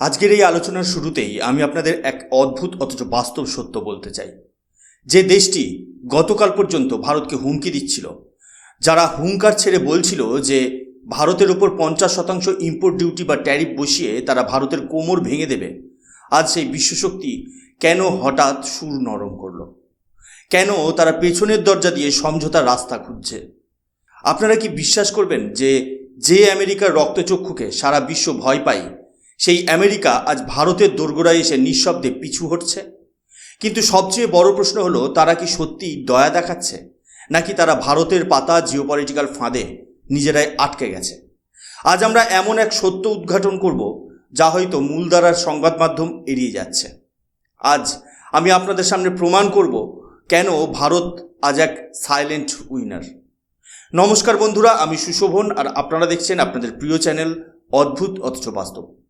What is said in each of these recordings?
আজকের এই আলোচনার শুরুতেই আমি আপনাদের এক অদ্ভুত অথচ বাস্তব সত্য বলতে চাই। যে দেশটি গতকাল পর্যন্ত ভারতকে হুমকি দিচ্ছিল, যারা হুঙ্কার ছেড়ে বলছিল যে ভারতের উপর পঞ্চাশ শতাংশ ইম্পোর্ট ডিউটি বা ট্যারিফ বসিয়ে তারা ভারতের কোমর ভেঙে দেবে, আজ সেই বিশ্বশক্তি কেন হঠাৎ সুর নরম করল? কেন তারা পেছনের দরজা দিয়ে সমঝোতার রাস্তা খুঁজছে? আপনারা কি বিশ্বাস করবেন যে যে আমেরিকার রক্তচক্ষুকে সারা বিশ্ব ভয় পায় সেই আমেরিকা আজ ভারতের দোরগোড়ায় এসে নিঃশব্দে পিছু হটছে। কিন্তু সবচেয়ে বড় প্রশ্ন হলো, তারা কি সত্যি দয়া দেখাচ্ছে? নাকি তারা ভারতের পাতা জিওপলিটিক্যাল ফাঁদে নিজেরাই আটকে গেছে? আজ আমরা এমন এক সত্য উদ্ঘাটন করব, যা হয়তো মূলধারার সংবাদ মাধ্যম এড়িয়ে যাচ্ছে। আজ আমি আপনাদের সামনে প্রমাণ করব, কেন ভারত আজ এক সাইলেন্ট উইনার নমস্কার বন্ধুরা, আমি সুশোভন, আর আপনারা দেখছেন আপনাদের প্রিয় চ্যানেল অদ্ভুত অথচ বাস্তব।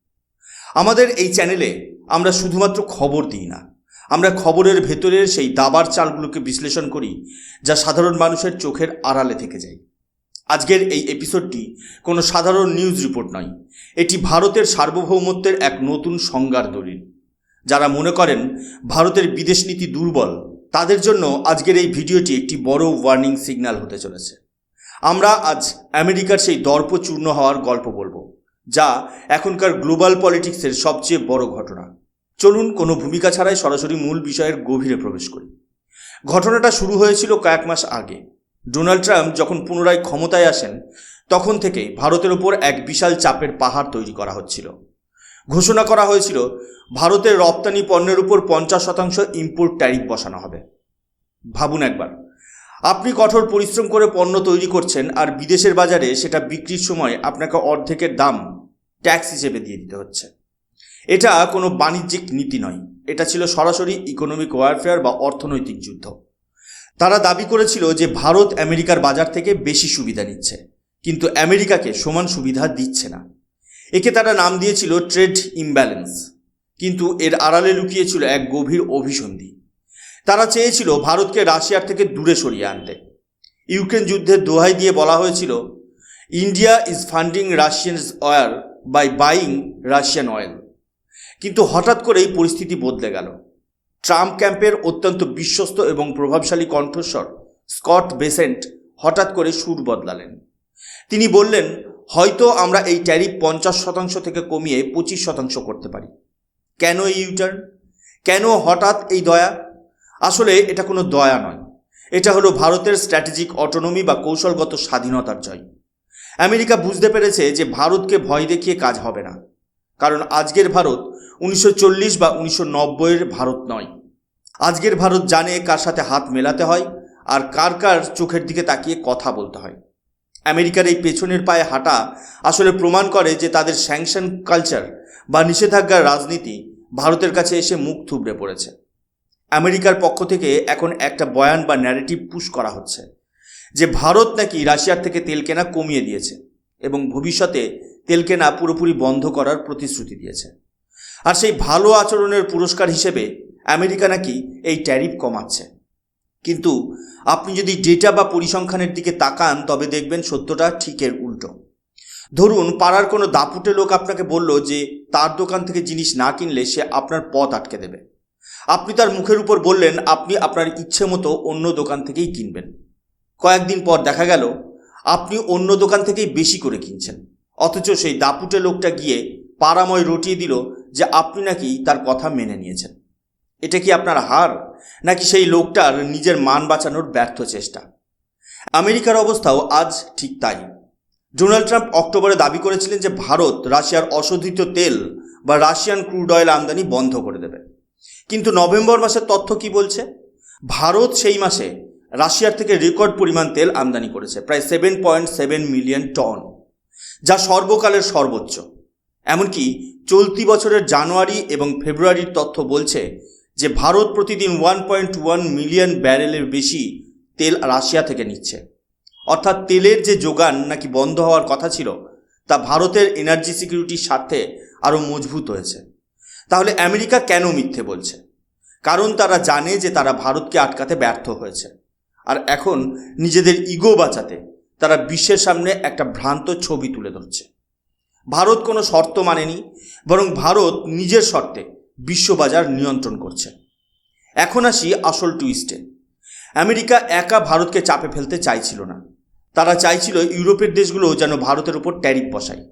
আমাদের এই চ্যানেলে আমরা শুধুমাত্র খবর দিই না। আমরা খবরের ভেতরের সেই দাবার চালগুলোকে বিশ্লেষণ করি, যা সাধারণ মানুষের চোখের আড়ালে থেকে যায়। আজকের এই এপিসোডটি কোনো সাধারণ নিউজ রিপোর্ট নয়। এটি ভারতের সার্বভৌমত্বের এক নতুন সংজ্ঞার দলিল। যারা মনে করেন ভারতের বিদেশ নীতি দুর্বল, তাদের জন্য আজকের এই ভিডিওটি একটি বড় ওয়ার্নিং সিগন্যাল হতে চলেছে। আমরা আজ আমেরিকার সেই দর্প চূর্ণ হওয়ার গল্প বলব। যা এখনকার গ্লোবাল পলিটিক্সের সবচেয়ে বড় ঘটনা। চলুন কোনো ভূমিকা ছাড়াই সরাসরি মূল বিষয়ের গভীরে প্রবেশ করি। ঘটনাটা শুরু হয়েছিল কয়েক মাস আগে। ডোনাল্ড ট্রাম্প যখন পুনরায় ক্ষমতায় আসেন, তখন থেকেই ভারতের ওপর এক বিশাল চাপের পাহাড় তৈরি করা হচ্ছিল। ঘোষণা করা হয়েছিল, ভারতের রপ্তানি পণ্যের উপর পঞ্চাশ শতাংশ ইম্পোর্ট ট্যারিফ বসানো হবে। ভাবুন একবার, আপনি কঠোর পরিশ্রম করে পণ্য তৈরি করছেন আর বিদেশের বাজারে সেটা বিক্রির সময় আপনাকে অর্ধেকের দাম ট্যাক্স হিসেবে দিয়ে দিতে হচ্ছে। এটা কোনো বাণিজ্যিক নীতি নয়। এটা ছিল সরাসরি ইকোনমিক ওয়ারফেয়ার বা অর্থনৈতিক যুদ্ধ। তারা দাবি করেছিল যে ভারত আমেরিকার বাজার থেকে বেশি সুবিধা নিচ্ছে, কিন্তু আমেরিকাকে সমান সুবিধা দিচ্ছে না। একে তারা নাম দিয়েছিল ট্রেড ইমব্যালেন্স, কিন্তু এর আড়ালে লুকিয়েছিল এক গভীর অভিসন্ধি। তারা চেয়েছিল ভারতকে রাশিয়ার থেকে দূরে সরিয়ে আনতে। ইউক্রেন যুদ্ধের দোহাই দিয়ে বলা হয়েছিল India is funding Russians oil buy buying Russian oil কিন্তু হঠাৎ করেই পরিস্থিতি বদলে গেল। ট্রাম্প ক্যাম্পের অত্যন্ত বিশ্বস্ত এবং প্রভাবশালী কণ্ঠস্বর স্কট বেসেন্ট হঠাৎ করে সুর বদলালেন। তিনি বললেন, হয়তো আমরা এই ট্যারিফ পঞ্চাশ শতাংশ থেকে কমিয়ে পঁচিশ শতাংশ করতে পারি। কেন এই ইউটার্ন কেন হঠাৎ এই দয়া? আসলে এটা কোনো দয়া নয়। এটা হলো ভারতের স্ট্র্যাটেজিক অটোনমি বা কৌশলগত স্বাধীনতার জয়। আমেরিকা বুঝতে পেরেছে যে ভারতকে ভয় দেখিয়ে কাজ হবে না। কারণ আজকের ভারত উনিশশো চল্লিশ বা উনিশশো নব্বইয়ের ভারত নয়। আজকের ভারত জানে কার সাথে হাত মেলাতে হয় আর কার কার চোখের দিকে তাকিয়ে কথা বলতে হয়। আমেরিকার এই পেছনের পায়ে হাঁটা আসলে প্রমাণ করে যে তাদের স্যাংশন কালচার বা নিষেধাজ্ঞার রাজনীতি ভারতের কাছে এসে মুখ থুবড়ে পড়েছে। আমেরিকার পক্ষ থেকে এখন একটা বয়ান বা ন্যারেটিভ পুশ করা হচ্ছে। যে ভারত নাকি রাশিয়ার থেকে তেল কেনা কমিয়ে দিয়েছে এবং ভবিষ্যতে তেল কেনা পুরোপুরি বন্ধ করার প্রতিশ্রুতি দিয়েছে। আর সেই ভালো আচরণের পুরস্কার হিসেবে আমেরিকা নাকি এই ট্যারিফ কমাচ্ছে। কিন্তু আপনি যদি ডেটা বা পরিসংখ্যানের দিকে তাকান, তবে দেখবেন সত্যটা ঠিকের উল্টো। ধরুন, পাড়ার কোনো দাপুটে লোক আপনাকে বলল যে তার দোকান থেকে জিনিস না কিনলে সে আপনার পথ আটকে দেবে। আপনি তার মুখের উপর বললেন, আপনি আপনার ইচ্ছে মতো অন্য দোকান থেকেই কিনবেন। কয়েকদিন পর দেখা গেল, আপনি অন্য দোকান থেকেই বেশি করে কিনছেন। অথচ সেই দাপুটে লোকটা গিয়ে পাড়াময় রটিয়ে দিল যে আপনি নাকি তার কথা মেনে নিয়েছেন। এটা কি আপনার হার, নাকি সেই লোকটার নিজের মান বাঁচানোর ব্যর্থ চেষ্টা? আমেরিকার অবস্থাও আজ ঠিক তাই। ডোনাল্ড ট্রাম্প অক্টোবরে দাবি করেছিলেন যে ভারত রাশিয়ার অশোধিত তেল বা রাশিয়ান ক্রুড অয়েল আমদানি বন্ধ করে দেবে। কিন্তু নভেম্বর মাসের তথ্য কি বলছে? ভারত সেই মাসে রাশিয়ার থেকে রেকর্ড পরিমাণ তেল আমদানি করেছে, প্রায় seven point seven million ton যা সর্বকালের সর্বোচ্চ। এমনকি চলতি বছরের জানুয়ারি এবং ফেব্রুয়ারির তথ্য বলছে যে ভারত প্রতিদিন ওয়ান পয়েন্ট ওয়ান মিলিয়ন ব্যারেলের বেশি তেল রাশিয়া থেকে নিচ্ছে। অর্থাৎ তেলের যে যোগান নাকি বন্ধ হওয়ার কথা ছিল, তা ভারতের এনার্জি সিকিউরিটির স্বার্থে আরও মজবুত হয়েছে। তাহলে আমেরিকা কেন মিথ্যে বলছে? কারণ তারা জানে যে তারা ভারতকে আটকাতে ব্যর্থ হয়েছে। আর এখন নিজেদের ইগো বাঁচাতে তারা বিশ্বের সামনে একটা ভ্রান্ত ছবি তুলে ধরছে। ভারত কোনো শর্ত মানেনি, বরং ভারত নিজের শর্তে বিশ্ববাজার নিয়ন্ত্রণ করছে। এখন আসি আসল টুইস্টে আমেরিকা একা ভারতকে চাপে ফেলতে চাইছিল না। তারা চাইছিল ইউরোপের দেশগুলো যেন ভারতের উপর ট্যারিফ বসায়।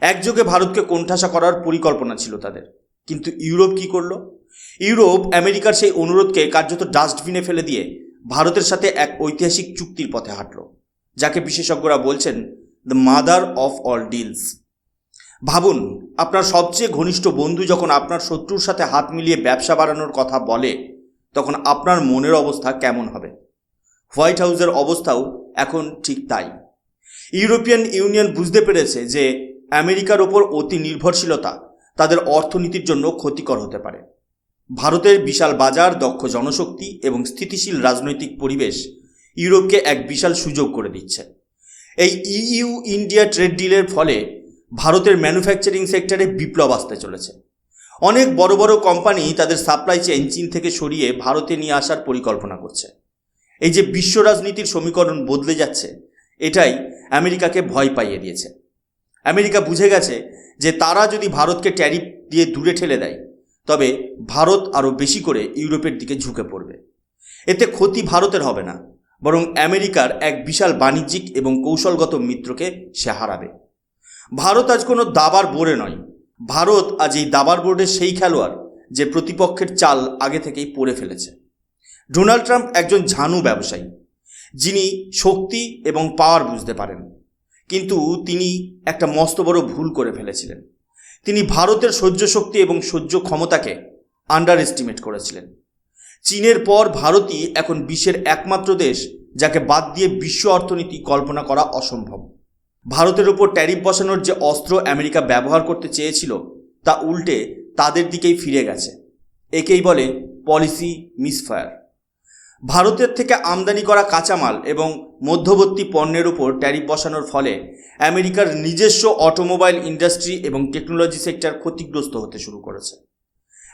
একযোগে ভারতকে কোণঠাসা করার পরিকল্পনা ছিল তাদের। কিন্তু ইউরোপ কি করল? ইউরোপ আমেরিকার সেই অনুরোধকে কার্যত ডাস্টবিনে ফেলে দিয়ে ভারতের সাথে এক ঐতিহাসিক চুক্তির পথে হাঁটল, যাকে বিশেষজ্ঞরা বলছেন the mother of all deals ভাবুন, আপনার সবচেয়ে ঘনিষ্ঠ বন্ধু যখন আপনার শত্রুর সাথে হাত মিলিয়ে ব্যবসা বাড়ানোর কথা বলে, তখন আপনার মনের অবস্থা কেমন হবে? হোয়াইট হাউসের অবস্থাও এখন ঠিক তাই। ইউরোপিয়ান ইউনিয়ন বুঝতে পেরেছে যে আমেরিকার ওপর অতি নির্ভরশীলতা তাদের অর্থনীতির জন্য ক্ষতিকর হতে পারে। ভারতের বিশাল বাজার, দক্ষ জনশক্তি এবং স্থিতিশীল রাজনৈতিক পরিবেশ ইউরোপকে এক বিশাল সুযোগ করে দিচ্ছে। এই ইইউ ইন্ডিয়া ট্রেড ডিলের ফলে ভারতের ম্যানুফ্যাকচারিং সেক্টরে বিপ্লব আসতে চলেছে। অনেক বড় বড় কোম্পানি তাদের সাপ্লাই চেইন চীন থেকে সরিয়ে ভারতে নিয়ে আসার পরিকল্পনা করছে। এই যে বিশ্ব রাজনীতির সমীকরণ বদলে যাচ্ছে, এটাই আমেরিকাকে ভয় পাইয়ে দিয়েছে। আমেরিকা বুঝে গেছে যে তারা যদি ভারতকে ট্যারিফ দিয়ে দূরে ঠেলে দেয় তবে ভারত আরও বেশি করে ইউরোপের দিকে ঝুঁকে পড়বে। এতে ক্ষতি ভারতের হবে না, বরং আমেরিকার এক বিশাল বাণিজ্যিক এবং কৌশলগত মিত্রকে সে হারাবে। ভারত আজ কোনো দাবার বোর্ডে নয়। ভারত আজ এই দাবার বোর্ডের সেই খেলোয়াড় যে প্রতিপক্ষের চাল আগে থেকেই পড়ে ফেলেছে। ডোনাল্ড ট্রাম্প একজন ঝানু ব্যবসায়ী, যিনি শক্তি এবং পাওয়ার বুঝতে পারেন, কিন্তু তিনি একটা মস্ত বড় ভুল করে ফেলেছিলেন। তিনি ভারতের সহ্য শক্তি এবং সহ্য ক্ষমতাকে আন্ডার এস্টিমেট করেছিলেন। চীনের পর ভারতই এখন বিশ্বের একমাত্র দেশ যাকে বাদ দিয়ে বিশ্ব অর্থনীতি কল্পনা করা অসম্ভব। ভারতের উপর ট্যারিফ বসানোর যে অস্ত্র আমেরিকা ব্যবহার করতে চেয়েছিল, তা উল্টে তাদের দিকেই ফিরে গেছে। একেই বলে পলিসি মিসফায়ার ভারতের থেকে আমদানি করা কাঁচামাল এবং মধ্যবর্তী পণ্যের উপর ট্যারিফ বসানোর ফলে আমেরিকার নিজস্ব অটোমোবাইল ইন্ডাস্ট্রি এবং টেকনোলজি সেক্টর ক্ষতিগ্রস্ত হতে শুরু করেছে।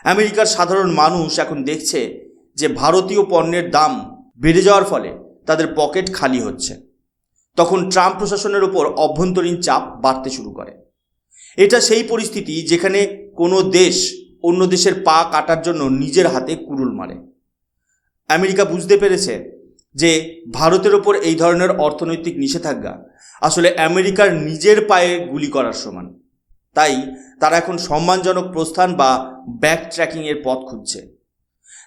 আমেরিকার সাধারণ মানুষ এখন দেখছে যে ভারতীয় পণ্যের দাম বেড়ে যাওয়ার ফলে তাদের পকেট খালি হচ্ছে। তখন ট্রাম্প প্রশাসনের উপর অভ্যন্তরীণ চাপ বাড়তে শুরু করে। এটা সেই পরিস্থিতি যেখানে কোনো দেশ অন্য দেশের পা কাটার জন্য নিজের হাতে কুরুল মারে। আমেরিকা বুঝতে পেরেছে যে ভারতের ওপর এই ধরনের অর্থনৈতিক নিষেধাজ্ঞা আসলে আমেরিকার নিজের পায়ে গুলি করার সমান। তাই তারা এখন সম্মানজনক প্রস্থান বা ব্যাক ট্র্যাকিংয়ের পথ খুঁজছে।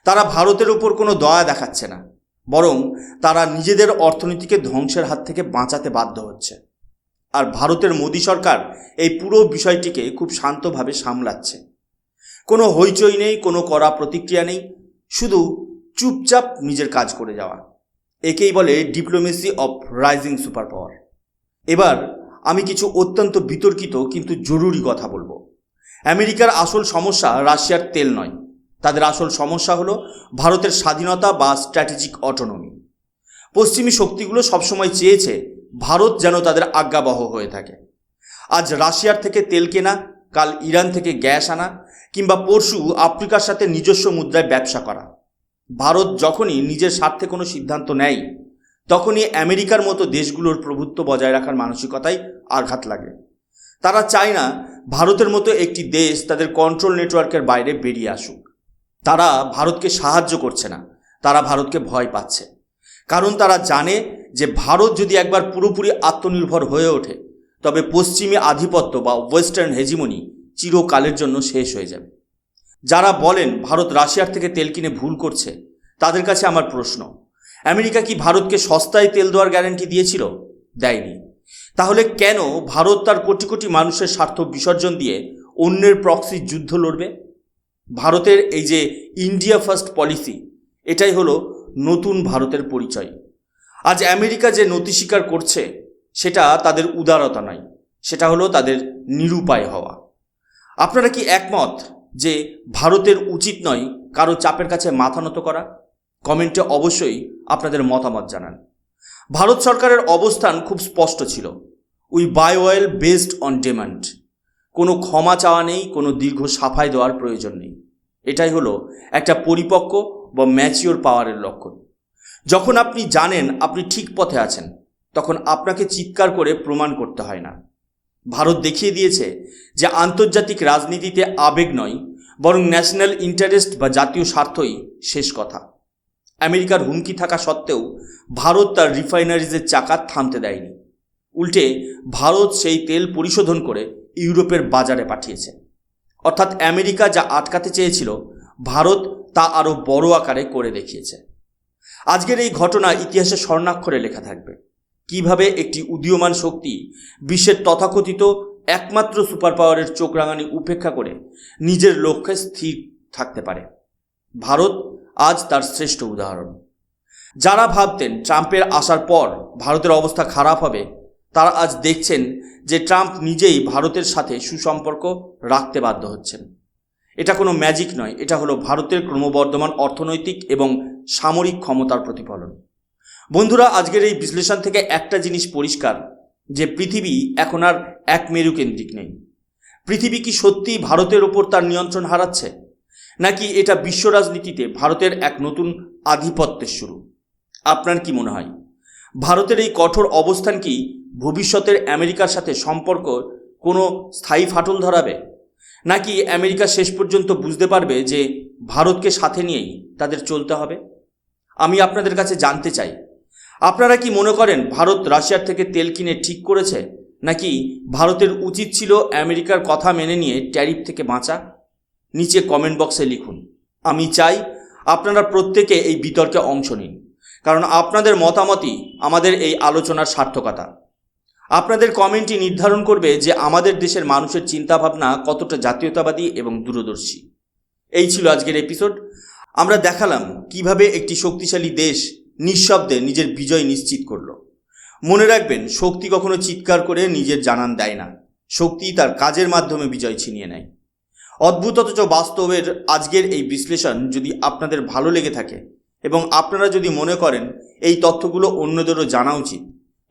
তারা ভারতের ওপর কোনো দয়া দেখাচ্ছে না, বরং তারা নিজেদের অর্থনীতিকে ধ্বংসের হাত থেকে বাঁচাতে বাধ্য হচ্ছে। আর ভারতের মোদী সরকার এই পুরো বিষয়টিকে খুব শান্তভাবে সামলাচ্ছে। কোনো হইচই নেই, কোনো করা প্রতিক্রিয়া নেই, শুধু চুপচাপ নিজের কাজ করে যাওয়া। একেই বলে diplomacy of rising super power এবার আমি কিছু অত্যন্ত বিতর্কিত কিন্তু জরুরি কথা বলব। আমেরিকার আসল সমস্যা রাশিয়ার তেল নয়। তাদের আসল সমস্যা হলো ভারতের স্বাধীনতা বা স্ট্র্যাটেজিক অটোনমি পশ্চিমী শক্তিগুলো সবসময় চেয়েছে ভারত যেন তাদের আজ্ঞাবহ হয়ে থাকে। আজ রাশিয়ার থেকে তেল কেনা, কাল ইরান থেকে গ্যাস আনা, কিংবা পরশু আফ্রিকার সাথে নিজস্ব মুদ্রায় ব্যবসা করা। ভারত যখনই নিজের স্বার্থে কোনো সিদ্ধান্ত নেয়, তখনই আমেরিকার মতো দেশগুলোর প্রভুত্ব বজায় রাখার মানসিকতায় আঘাত লাগে। তারা চায় না ভারতের মতো একটি দেশ তাদের কন্ট্রোল নেটওয়ার্কের বাইরে বেরিয়ে আসুক। তারা ভারতকে সাহায্য করছে না, তারা ভারতকে ভয় পাচ্ছে। কারণ তারা জানে যে ভারত যদি একবার পুরোপুরি আত্মনির্ভর হয়ে ওঠে, তবে পশ্চিমী আধিপত্য বা ওয়েস্টার্ন হেজিমনি চিরকালের জন্য শেষ হয়ে যাবে। যারা বলেন ভারত রাশিয়ার থেকে তেল কিনে ভুল করছে, তাদের কাছে আমার প্রশ্ন, আমেরিকা কি ভারতকে সস্তায় তেল দেওয়ার গ্যারান্টি দিয়েছিল? দেয়নি। তাহলে কেন ভারত তার কোটি কোটি মানুষের স্বার্থ বিসর্জন দিয়ে অন্যের প্রক্সি যুদ্ধ লড়বে? ভারতের এই যে ইন্ডিয়া ফার্স্ট পলিসি এটাই হলো নতুন ভারতের পরিচয়। আজ আমেরিকা যে নতি স্বীকার করছে, সেটা তাদের উদারতা নয়, সেটা হলো তাদের নিরুপায় হওয়া। আপনারা কি একমত যে ভারতের উচিত নয় কারও চাপের কাছে মাথা নত করা, কমেন্টে অবশ্যই আপনাদের মতামত জানান। ভারত সরকারের অবস্থান খুব স্পষ্ট ছিল। We buy oil based on demand. কোনো ক্ষমা চাওয়া নেই, কোনো দীর্ঘ সাফাই দেওয়ার প্রয়োজন নেই। এটাই হলো একটা পরিপক্ক বা ম্যাচিওর পাওয়ারের লক্ষণ। যখন আপনি জানেন আপনি ঠিক পথে আছেন, তখন আপনাকে চিৎকার করে প্রমাণ করতে হয় না। ভারত দেখিয়ে দিয়েছে যে আন্তর্জাতিক রাজনীতিতে আবেগ নয়, বরং ন্যাশনাল ইন্টারেস্ট বা জাতীয় স্বার্থই শেষ কথা। আমেরিকার হুমকি থাকা সত্ত্বেও ভারত তার রিফাইনারিজের চাকা থামতে দেয়নি। উল্টে ভারত সেই তেল পরিশোধন করে ইউরোপের বাজারে পাঠিয়েছে। অর্থাৎ আমেরিকা যা আটকাতে চেয়েছিল, ভারত তা আরও বড় আকারে করে দেখিয়েছে। আজকের এই ঘটনা ইতিহাসে স্বর্ণাক্ষরে লেখা থাকবে। কীভাবে একটি উদীয়মান শক্তি বিশ্বের তথাকথিত একমাত্র সুপার পাওয়ারের চোখ রাঙানি উপেক্ষা করে নিজের লক্ষ্যে স্থির থাকতে পারে। ভারত আজ তার শ্রেষ্ঠ উদাহরণ। যারা ভাবতেন ট্রাম্পের আসার পর ভারতের অবস্থা খারাপ হবে, তারা আজ দেখছেন যে ট্রাম্প নিজেই ভারতের সাথে সুসম্পর্ক রাখতে বাধ্য হচ্ছেন। এটা কোনো ম্যাজিক নয়, এটা হলো ভারতের ক্রমবর্ধমান অর্থনৈতিক এবং সামরিক ক্ষমতার প্রতিফলন। বন্ধুরা, আজকের এই বিশ্লেষণ থেকে একটা জিনিস পরিষ্কার, যে পৃথিবী এখন আর এক মেরুকেন্দ্রিক নেই। পৃথিবী কি সত্যিই ভারতের ওপর তার নিয়ন্ত্রণ হারাচ্ছে? নাকি এটা বিশ্ব রাজনীতিতে ভারতের এক নতুন আধিপত্যের শুরু? আপনার কি মনে হয়? ভারতের এই কঠোর অবস্থান কি ভবিষ্যতের আমেরিকার সাথে সম্পর্ক কোনো স্থায়ী ফাটল ধরাবে? নাকি আমেরিকা শেষ পর্যন্ত বুঝতে পারবে যে ভারতকে সাথে নিয়েই তাদের চলতে হবে? আমি আপনাদের কাছে জানতে চাই আপনারা কি মনে করেন ভারত রাশিয়ার থেকে তেল কিনে ঠিক করেছে? নাকি ভারতের উচিত ছিল আমেরিকার কথা মেনে নিয়ে ট্যারিফ থেকে বাঁচা? নিচে কমেন্ট বক্সে লিখুন। আমি চাই আপনারা প্রত্যেকে এই বিতর্কে অংশ নিন। কারণ আপনাদের মতামতই আমাদের এই আলোচনার সার্থকতা। আপনাদের কমেন্টই নির্ধারণ করবে যে আমাদের দেশের মানুষের চিন্তাভাবনা কতটা জাতীয়তাবাদী এবং দূরদর্শী। এই ছিল আজকের এপিসোড আমরা দেখালাম কীভাবে একটি শক্তিশালী দেশ নিঃশব্দে নিজের বিজয় নিশ্চিত করল। মনে রাখবেন, শক্তি কখনো চিৎকার করে নিজের জানান দেয় না। শক্তি তার কাজের মাধ্যমে বিজয় ছিনিয়ে নেয়। অদ্ভুত অথচ বাস্তবের আজকের এই বিশ্লেষণ যদি আপনাদের ভালো লেগে থাকে এবং আপনারা যদি মনে করেন এই তথ্যগুলো অন্যদেরও জানা উচিত,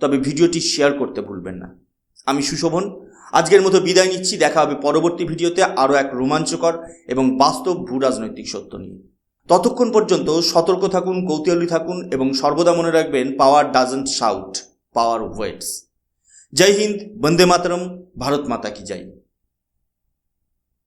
তবে ভিডিওটি শেয়ার করতে ভুলবেন না। আমি সুশোভন, আজকের মতো বিদায় নিচ্ছি। দেখা হবে পরবর্তী ভিডিওতে আরও এক রোমাঞ্চকর এবং বাস্তব ভূ রাজনৈতিক সত্য নিয়ে। ততক্ষণ পর্যন্ত সতর্ক থাকুন, কৌতূহলী থাকুন এবং সর্বদা মনে রাখবেন power doesn't shout power waits জয় হিন্দ, বন্দে মাতরম, ভারত মাতা কি জয়।